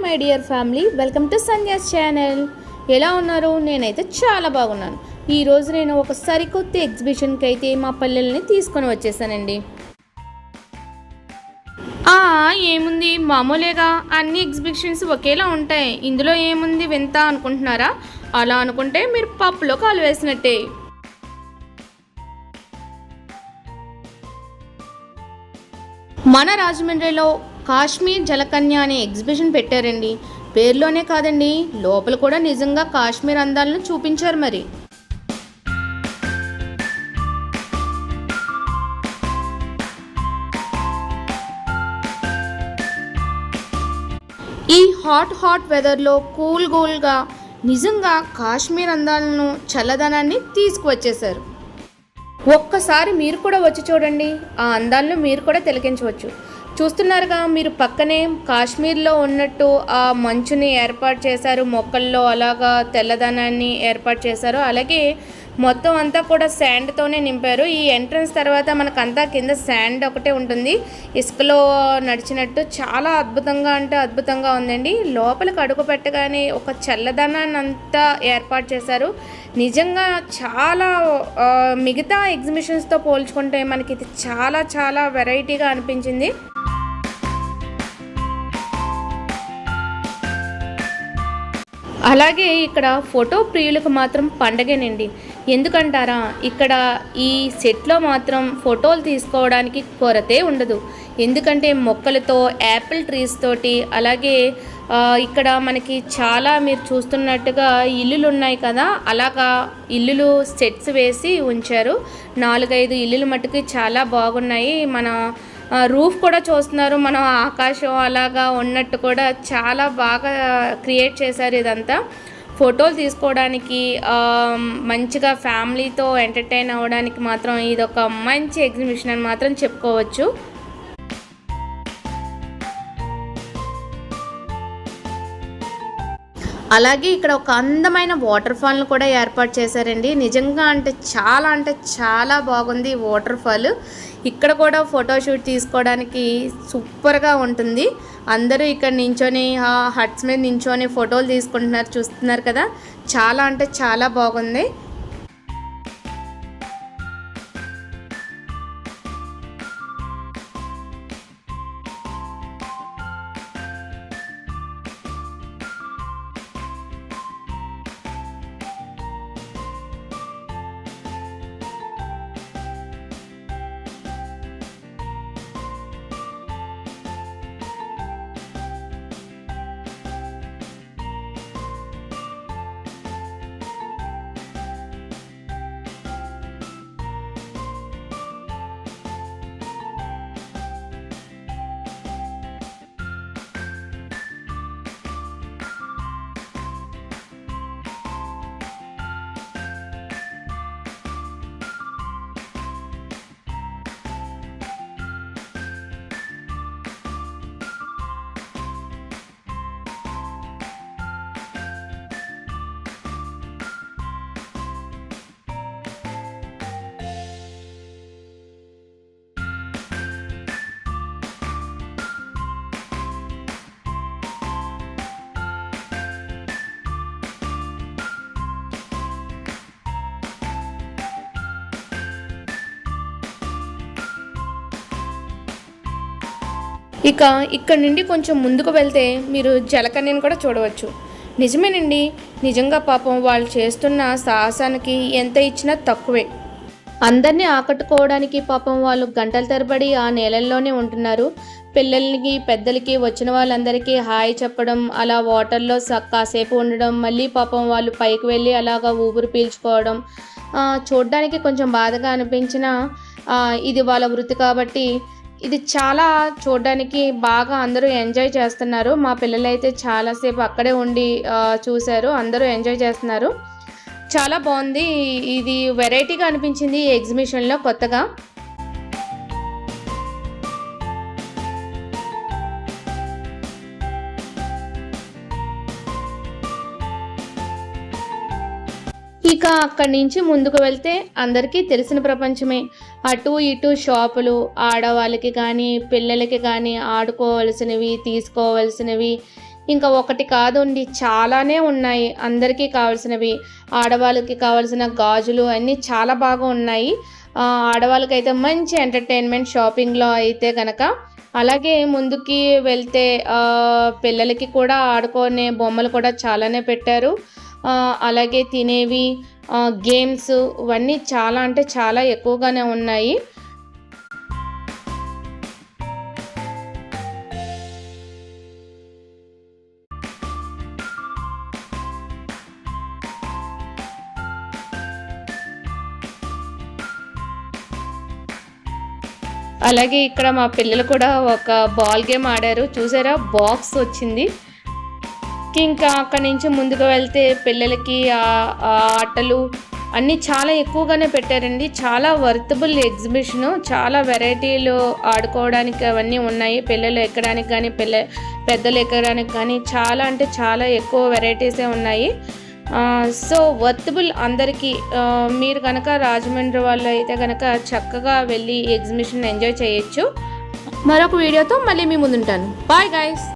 My dear family welcome to Sandhya's channel. ఎలా ఉన్నారు? నేనైతే చాలా బాగున్నాను. ఈరోజు నేను ఒక సరికొత్త ఎగ్జిబిషన్కి అయితే మా పల్లెల్ని తీసుకొని వచ్చేసానండి. ఆ, ఏముంది? మామూలేగా అన్ని ఎగ్జిబిషన్స్ ఒకేలా ఉంటాయి. ఇందులో ఏముంది వింత అనుకుంటున్నారా? అలా అనుకుంటే మీరు పప్పులో కాలు వేసినట్టే. మన రాజమండ్రిలో కాశ్మీర్ జలకన్య అనే ఎగ్జిబిషన్ పెట్టారండి. పేర్లోనే కాదండి లోపల కూడా నిజంగా కాశ్మీర్ అందాలను చూపించారు మరి. ఈ హాట్ హాట్ వెదర్లో కూల్ కూల్గా నిజంగా కాశ్మీర్ అందాలను చల్లదనాన్ని తీసుకువచ్చేశారు. ఒక్కసారి మీరు కూడా వచ్చి చూడండి ఆ అందాలను మీరు కూడా తిలకించవచ్చు. చూస్తున్నారుగా మీరు పక్కనే కాశ్మీర్లో ఉన్నట్టు ఆ మంచుని ఏర్పాటు చేశారు మొక్కల్లో అలాగా తెల్లదనాన్ని ఏర్పాటు చేశారు. అలాగే మొత్తం అంతా కూడా శాండ్తోనే నింపారు. ఈ ఎంట్రన్స్ తర్వాత మనకంతా కింద శాండ్ ఒకటే ఉంటుంది. ఇసుకలో నడిచినట్టు చాలా అద్భుతంగా అంటే అద్భుతంగా ఉందండి. లోపలికి అడుగు పెట్టగానే ఒక చల్లదనాన్ని అంతా ఏర్పాటు చేశారు. నిజంగా చాలా మిగతా ఎగ్జిబిషన్స్తో పోల్చుకుంటే మనకి ఇది చాలా చాలా వెరైటీగా అనిపించింది. అలాగే ఇక్కడ ఫోటో ప్రియులకు మాత్రం పండగేనండి. ఎందుకంటారా ఇక్కడ ఈ సెట్లో మాత్రం ఫోటోలు తీసుకోవడానికి కొరతే ఉండదు. ఎందుకంటే మొక్కలతో యాపిల్ ట్రీస్ తోటి అలాగే ఇక్కడ మనకి చాలా మీరు చూస్తున్నట్టుగా ఇల్లులు ఉన్నాయి కదా అలాగా ఇల్లులు సెట్స్ వేసి ఉంచారు. నాలుగైదు ఇల్లులు మట్టుకు చాలా బాగున్నాయి. మన రూఫ్ కూడా చూస్తున్నారు. మనం ఆకాశం అలాగా ఉన్నట్టు కూడా చాలా బాగా క్రియేట్ చేశారు ఇదంతా. ఫోటోలు తీసుకోవడానికి మంచిగా ఫ్యామిలీతో ఎంటర్టైన్ అవ్వడానికి మాత్రం ఇది ఒక మంచి ఎగ్జిబిషన్ అని మాత్రం చెప్పుకోవచ్చు. అలాగే ఇక్కడ ఒక అందమైన వాటర్ ఫాల్ను కూడా ఏర్పాటు చేశారండి. నిజంగా అంటే చాలా అంటే చాలా బాగుంది వాటర్ ఫాల్. ఇక్కడ కూడా ఫోటోషూట్ తీసుకోవడానికి సూపర్గా ఉంటుంది. అందరూ ఇక్కడ నించొని ఆ హట్స్ మీద నించొని ఫోటోలు తీసుకుంటున్నారు చూస్తున్నారు కదా. చాలా అంటే చాలా బాగుంది. ఇక ఇక్కడ నుండి కొంచెం ముందుకు వెళ్తే మీరు జలకన్యను కూడా చూడవచ్చు. నిజమేనండి నిజంగా పాపం వాళ్ళు చేస్తున్న సాహసానికి ఎంత ఇచ్చినా తక్కువే. అందరినీ ఆకట్టుకోవడానికి పాపం వాళ్ళు గంటల తరబడి ఆ నేలల్లోనే ఉంటున్నారు. పిల్లలకి పెద్దలకి వచ్చిన వాళ్ళందరికీ హాయ్ చెప్పడం అలా వాటర్లో కాసేపు ఉండడం మళ్ళీ పాపం వాళ్ళు పైకి వెళ్ళి అలాగా ఊపిరి పీల్చుకోవడం చూడడానికి కొంచెం బాధగా అనిపించిన ఇది వాళ్ళ వృత్తి కాబట్టి ఇది చాలా చూడడానికి బాగా అందరూ ఎంజాయ్ చేస్తున్నారు. మా పిల్లలైతే చాలాసేపు అక్కడే ఉండి చూశారు. అందరూ ఎంజాయ్ చేస్తున్నారు. చాలా బాగుంది. ఇది వెరైటీగా అనిపించింది ఈ ఎగ్జిబిషన్లో కొత్తగా. ఇక అక్కడి నుంచి ముందుకు వెళ్తే అందరికీ తెలిసిన ప్రపంచమే. అటు ఇటు షాపులు ఆడవాళ్ళకి కానీ పిల్లలకి కానీ ఆడుకోవలసినవి తీసుకోవలసినవి ఇంకా ఒకటి కాదండి చాలానే ఉన్నాయి. అందరికీ కావాల్సినవి. ఆడవాళ్ళకి కావాల్సిన గాజులు అన్నీ చాలా బాగా ఉన్నాయి. ఆడవాళ్ళకైతే మంచి ఎంటర్టైన్మెంట్ షాపింగ్లో అయితే కనుక అలాగే ముందుకి వెళ్తే పిల్లలకి కూడా ఆడుకునే బొమ్మలు కూడా చాలానే పెట్టారు. అలాగే తినేవి గేమ్స్ ఇవన్నీ చాలా అంటే చాలా ఎక్కువగానే ఉన్నాయి. అలాగే ఇక్కడ మా పిల్లలు కూడా ఒక బాల్ గేమ్ ఆడారు. చూసారా? బాక్స్ వచ్చింది. ఇంకా అక్కడి నుంచి ముందుకు వెళ్తే పిల్లలకి ఆ ఆటలు అన్నీ చాలా ఎక్కువగానే పెట్టారండి. చాలా వర్తబుల్ ఎగ్జిబిషను చాలా వెరైటీలు ఆడుకోవడానికి అవన్నీ ఉన్నాయి. పిల్లలు ఎక్కడానికి కానీ పిల్ల పెద్దలు ఎక్కడానికి కానీ చాలా అంటే చాలా ఎక్కువ వెరైటీసే ఉన్నాయి. సో వర్తబుల్ అందరికీ మీరు కనుక రాజమండ్రి వాళ్ళు అయితే కనుక చక్కగా వెళ్ళి ఎగ్జిబిషన్ ఎంజాయ్ చేయొచ్చు. మరొక వీడియోతో మళ్ళీ మీ ముందుంటాను. Bye guys